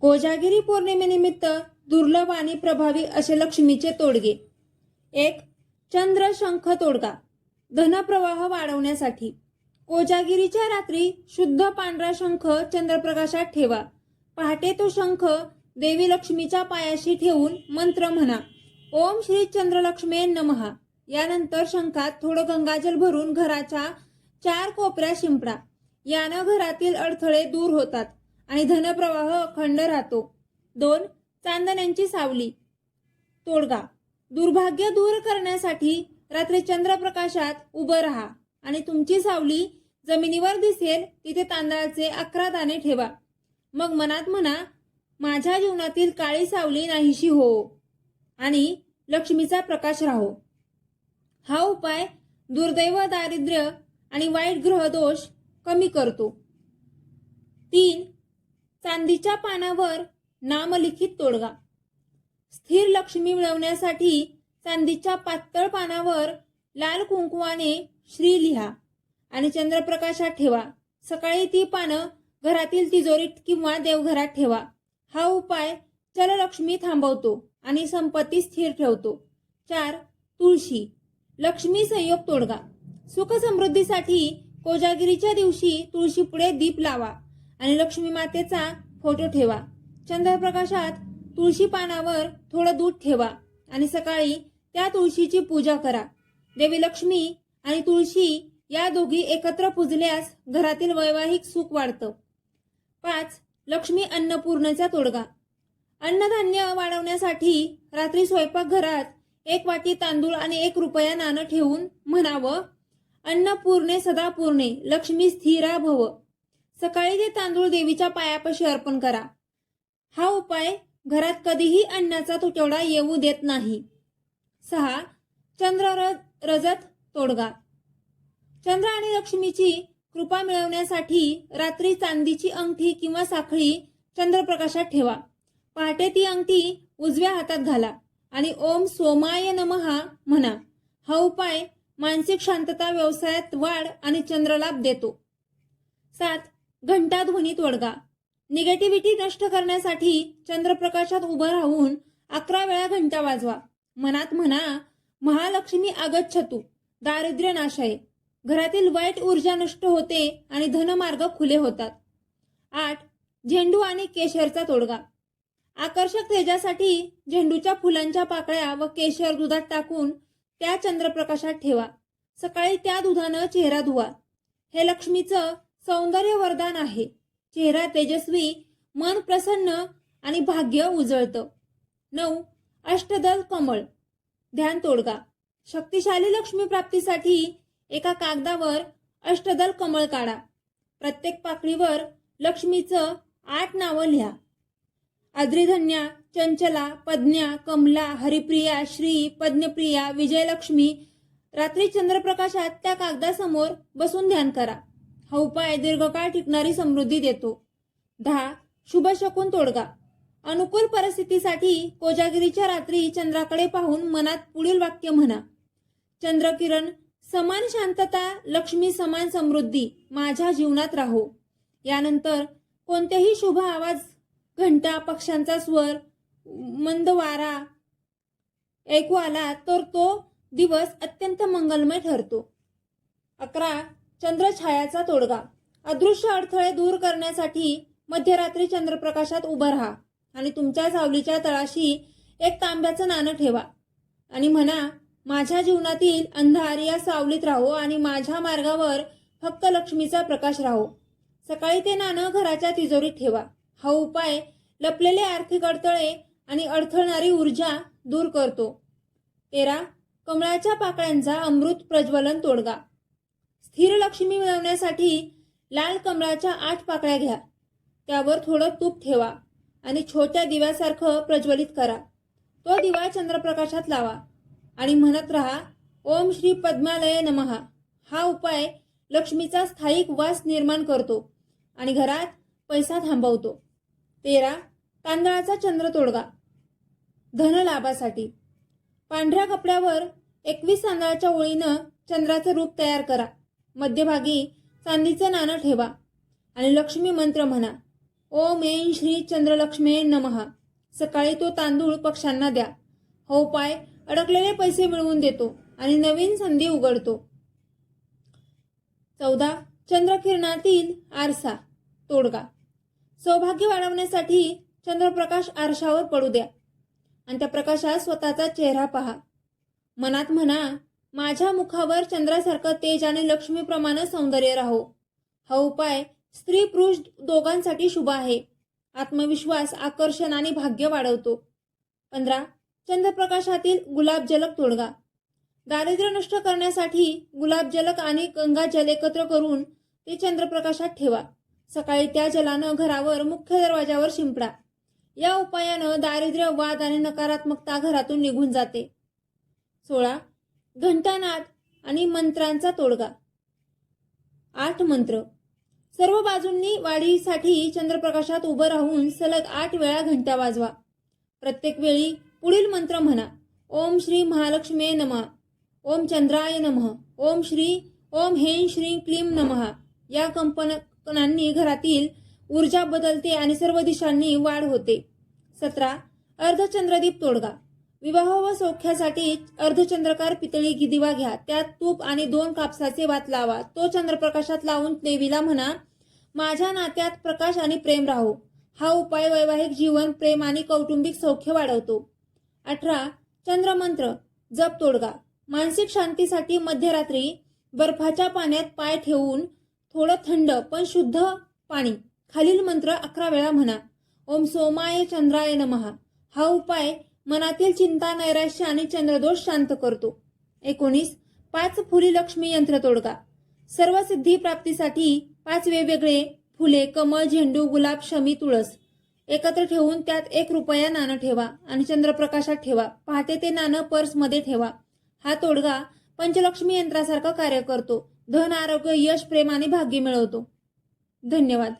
कोजागिरी पौर्णिमेनिमित्त दुर्लभ आणि प्रभावी असे लक्ष्मीचे तोडगे. एक चंद्र शंख तोडगा. धनप्रवाह वाढवण्यासाठी. कोजागिरीच्या रात्री शुद्ध पांढरा शंख चंद्रप्रकाशात ठेवा. पहाटे तो शंख देवी लक्ष्मीच्या पायाशी ठेवून मंत्र म्हणा. ओम श्री चंद्रलक्ष्मे नमहा. यानंतर शंखात थोडं गंगाजल भरून घराच्या चार कोपऱ्या शिंपडा. यानं घरातील अडथळे दूर होतात. आणि धनप्रवाह अखंड राहतो. दोन चांदण्यांची सावली. तोडगा. दुर्भाग्य दूर करण्यासाठी रात्री चंद्रप्रकाशात उभं राहा आणि तुमची सावली जमिनीवर दिसेल तिथे तांदळाचे अकरा दाणे ठेवा. मग मनात म्हणा माझ्या जीवनातील काळी सावली नाहीशी हो. आणि लक्ष्मीचा प्रकाश राहो. हा उपाय दुर्दैव दारिद्र्य आणि वाईट ग्रहदोष कमी करतो. तीन चांदीच्या पानावर नामलिखित तोडगा. स्थिर लक्ष्मी मिळवण्यासाठी चांदीच्या पातळ पानावर लाल कुंकुवाने श्री लिहा आणि चंद्रप्रकाशात ठेवा. सकाळी ती पानं घरातील तिजोरीत किंवा देवघरात ठेवा. हा उपाय चललक्ष्मी थांबवतो आणि संपत्ती स्थिर ठेवतो. चार तुळशी. लक्ष्मी संयोग तोडगा. सुख समृद्धीसाठी कोजागिरीच्या दिवशी तुळशी पुढे दीप लावा आणि लक्ष्मी मातेचा फोटो ठेवा. चंद्रप्रकाशात तुळशी पानावर थोडं दूध ठेवा आणि सकाळी त्या तुळशीची पूजा करा. देवी लक्ष्मी आणि तुळशी या दोघी एकत्र पुजल्यास घरातील वैवाहिक सुख वाढतं. पाच लक्ष्मी अन्नपूर्णेचा तोडगा. अन्नधान्य वाढवण्यासाठी रात्री स्वयंपाकघरात एक वाटी तांदूळ आणि एक रुपया नाणं ठेवून म्हणावं अन्नपूर्णे सदापूर्णे लक्ष्मी स्थिरा भव. सकाळी ते तांदूळ देवीच्या पायापाशी अर्पण करा. हा उपाय घरात कधीही अन्नाचा तुटवडा येऊ देत नाही. सहा चंद्र र- रजत तोडगा. चंद्र आणि लक्ष्मीची कृपा मिळवण्यासाठी रात्री चांदीची अंगठी किंवा साखळी चंद्रप्रकाशात ठेवा. पहाटे ती अंगठी उजव्या हातात घाला आणि ओम सोमाय नमहा म्हणा. हा उपाय मानसिक शांतता व्यवसायात वाढ आणि चंद्रलाभ देतो. सात घंटा ध्वनी तोडगा निगेटिव्हिटी नष्ट करण्यासाठी चंद्रप्रकाशात उभं राहून अकरा वेळा घंटा वाजवा. मनात म्हणा महालक्ष्मी आगच्छतु दारिद्र्य नाशाय. घरातील वाईट ऊर्जा नष्ट होते आणि धनमार्ग खुले होतात. आठ झेंडू आणि केशरचा तोडगा. आकर्षक तेजासाठी झेंडूच्या फुलांच्या पाकळ्या व केशर दुधात टाकून त्या चंद्रप्रकाशात ठेवा. सकाळी त्या दुधानं चेहरा धुवा. हे लक्ष्मीचं सौंदर्य वरदान आहे. चेहरा तेजस्वी मन प्रसन्न आणि भाग्य उजळतं. नऊ अष्टदल कमळ. ध्यान तोडगा. शक्तिशाली लक्ष्मी प्राप्तीसाठी एका कागदावर अष्टदल कमळ काढा. प्रत्येक पाकळीवर लक्ष्मीचं आठ नावं लिहा. आद्रिधन्या चंचला पद्न्या कमला हरिप्रिया श्री पद्मप्रिया विजयलक्ष्मी रात्री चंद्रप्रकाशात त्या कागदासमोर बसून ध्यान करा. हा उपाय दीर्घकाळ टिकणारी समृद्धी देतो. दहा शुभ शकून तोडगा. अनुकूल परिस्थितीसाठी कोजागिरीच्या रात्री चंद्राकडे पाहून मनात पुढील वाक्य म्हणा. चंद्रकिरण समान शांतता लक्ष्मी समान समृद्धी माझ्या जीवनात राहो. यानंतर कोणतेही शुभ आवाज घंटा पक्ष्यांचा स्वर मंद वारा ऐकू आला तर तो दिवस अत्यंत मंगलमय ठरतो. अकरा चंद्रछायाचा तोडगा. अदृश्य अडथळे दूर करण्यासाठी मध्यरात्री चंद्रप्रकाशात उभं राहा आणि तुमच्या सावलीच्या तळाशी एक तांब्याचं नाणं ठेवा. आणि म्हणा माझ्या जीवनातील अंधार या सावलीत राहो आणि माझ्या मार्गावर फक्त लक्ष्मीचा प्रकाश राहो. सकाळी ते नाणं घराच्या तिजोरीत ठेवा. हा उपाय लपलेले आर्थिक अडथळे आणि अडथळणारी ऊर्जा दूर करतो. तेरा कमळाच्या पाकळ्यांचा अमृत प्रज्वलन तोडगा. स्थिर लक्ष्मी मिळवण्यासाठी लाल कमळाच्या आठ पाकळ्या घ्या. त्यावर थोडं तूप ठेवा आणि छोट्या दिव्यासारखं प्रज्वलित करा. तो दिवा चंद्रप्रकाशात लावा आणि म्हणत राहा ओम श्री पद्मालय नमहा हा उपाय लक्ष्मीचा स्थायिक वास निर्माण करतो आणि घरात पैसा थांबवतो. तेरा तांदळाचा चंद्र तोडगा. धनलाभासाठी पांढऱ्या कपड्यावर एकवीस तांदळाच्या ओळीनं चंद्राचं रूप तयार करा. मध्यभागी चांदीचं नाणं ठेवा आणि लक्ष्मी मंत्र म्हणा. ओम ऐन श्री चंद्रलक्ष्मे नमहा सकाळी तो तांदूळ पक्ष्यांना द्या. हो उपाय अडकलेले पैसे मिळवून देतो आणि नवीन संधी उघडतो. चौदा चंद्रकिरणातील आरसा तोडगा. सौभाग्य वाढवण्यासाठी चंद्रप्रकाश आरशावर पडू द्या आणि त्या प्रकाशात स्वतःचा चेहरा पहा. मनात म्हणा माझ्या मुखावर चंद्रासारखं तेज आणि लक्ष्मीप्रमाणे सौंदर्य राहो. हा उपाय स्त्री पुरुष दोघांसाठी शुभ आहे. आत्मविश्वास आकर्षण आणि भाग्य वाढवतो. पंधरा चंद्रप्रकाशातील गुलाब जलक तोडगा. दारिद्र्य नष्ट करण्यासाठी गुलाब जलक आणि गंगा जल एकत्र करून ते चंद्रप्रकाशात ठेवा. सकाळी त्या जलानं घरावर मुख्य दरवाजावर शिंपडा. या उपायानं दारिद्र्य वाद आणि नकारात्मकता घरातून निघून जाते. सोळा घंटानाद आणि मंत्रांचा तोडगा. आठ मंत्र. सर्व बाजूंनी वाढीसाठी चंद्रप्रकाशात उभं राहून सलग आठ वेळा घंटा वाजवा. प्रत्येक वेळी पुढील मंत्र म्हणा. ओम श्री महालक्ष्मे नमः. ओम चंद्राय नमः. ओम श्री ओम हें श्री क्लीम नमः. या कंपनांनी घरातील ऊर्जा बदलते आणि सर्व दिशांनी वाढ होते. सतरा. अर्धचंद्रदीप तोडगा. विवाह व सौख्यासाठी अर्धचंद्रकार पितळी दिवा घ्या. त्यात तूप आणि दोन कापसाचे वात लावा. तो चंद्रप्रकाशात लावून देवीला म्हणा माझ्या नात्यात प्रकाश आणि प्रेम राहो. हा उपाय वैवाहिक जीवन प्रेम आणि कौटुंबिक सौख्य वाढवतो. अठरा चंद्रमंत्र जप तोडगा. मानसिक शांतीसाठी मध्यरात्री बर्फाच्या पाण्यात पाय ठेवून थोडं थंड पण शुद्ध पाणी. खालील मंत्र अकरा वेळा म्हणा ओम सोमाय चंद्राय नमहा हा उपाय मनातील चिंता नैराश्य आणि चंद्रदोष शांत करतो. एकोणीस पाच फुली लक्ष्मी यंत्र तोडगा. सर्व सिद्धी प्राप्तीसाठी पाच वेगवेगळे फुले कमळ झेंडू गुलाब शमी तुळस. एकत्र ठेवून त्यात एक रुपया नाणं ठेवा आणि चंद्रप्रकाशात ठेवा. पहाटे ते नाणं पर्समध्ये ठेवा. हा तोडगा पंचलक्ष्मी यंत्रासारखं कार्य करतो. धन आरोग्य यश प्रेम आणि भाग्य मिळवतो. धन्यवाद.